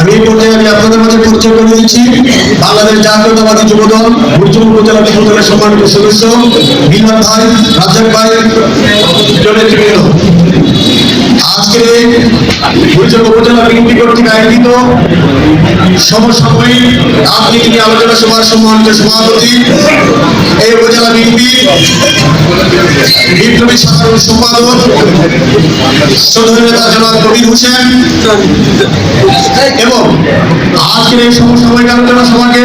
আমি পর্যায়ে আমি আপনাদের মাঝে পরিচয় করে দিচ্ছি। বাংলাদেশ জাতীয়তাবাদী যুবদল বুর্জুম উপজেলা যুবদলের সম্মানিত সদস্য, বিমান ভাই, রাজ্জাক ভাই জনপ্রিয় আজকে এই উপজেলা বিএনপি কর্তৃক আয়োজিত সমসাময়িক আলোচনা সভার সম্মানিত সভাপতি, এই উপজেলা বিএনপি বিপ্লবী সাধারণ সম্পাদক চৌধুরী নেতা জনাব কবির হোসেন এবং আজকের এই সমসাময়িক আলোচনা সভাকে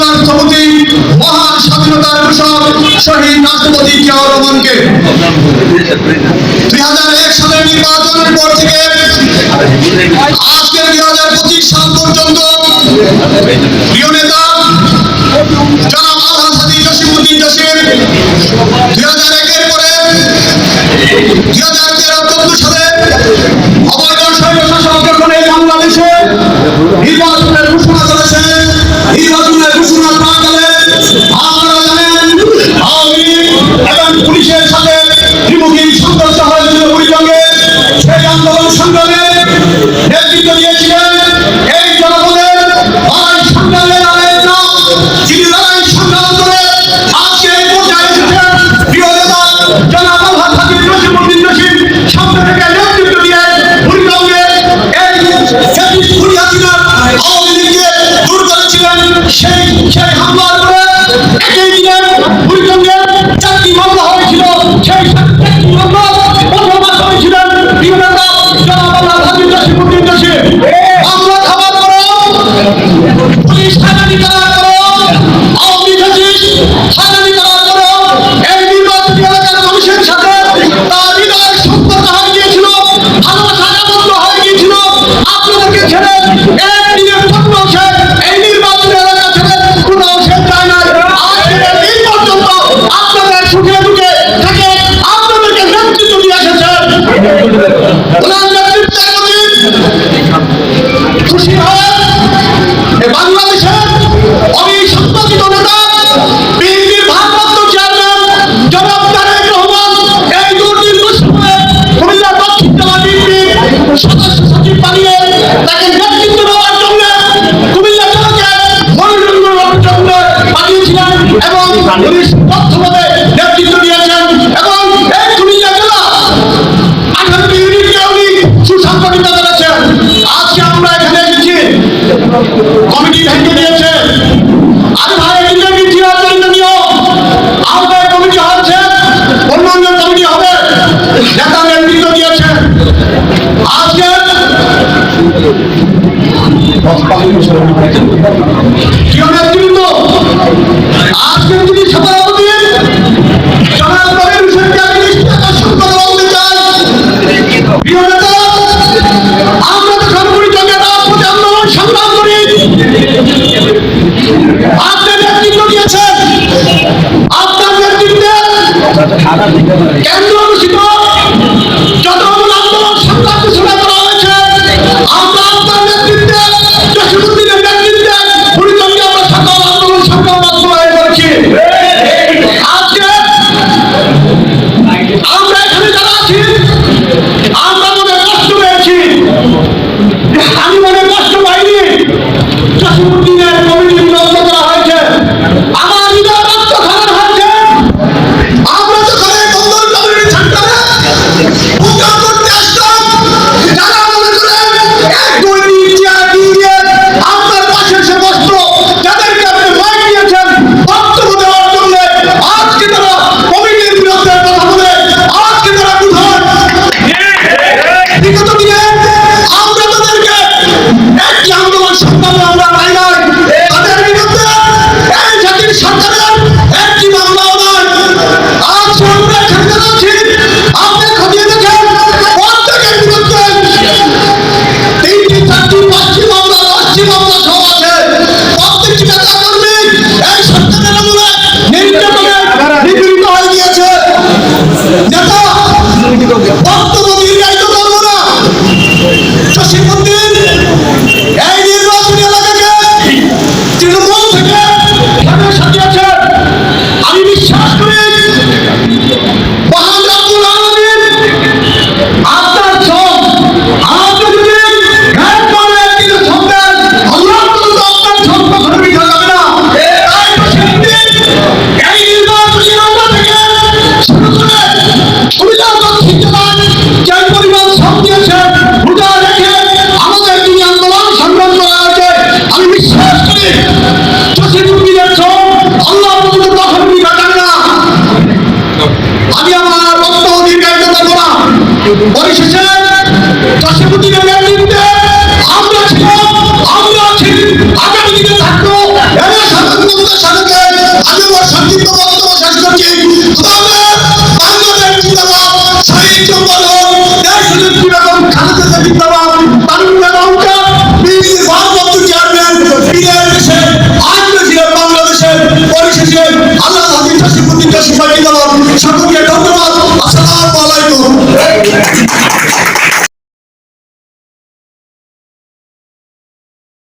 বাংলার স্থপতি মহান স্বাধীনতার কৃষক শহীদ রাষ্ট্রপতি জিয়াউর রহমানকে। দুই হাজার দুই হাজার তেরো সেই সেই কমিটি ভেঙে দিয়েছে। আর ভাই এদিকে মিছিল আচরণীয় আমাদের কমিটি হচ্ছে, অন্যান্য কমিটি হবে, নেতা নেতৃত্ব দিয়েছে। আজকে আপনি নেতৃত্ব দিয়েছেন। আপনার নেতৃত্বে কেন্দ্র Porque eu তারেকের নেতৃত্বে আমরা ছিলাম আমরা আছি, আগামী দিনে থাকব। এরা সাধারণত সাথে আমি আমার সংক্ষিপ্ত বক্তব্য শেষ করছি। তবে বাংলাদেশ জিন্দাবাদ, শহীদ সম্পাদক দেশ পরিশেষে সকলকে Yeah.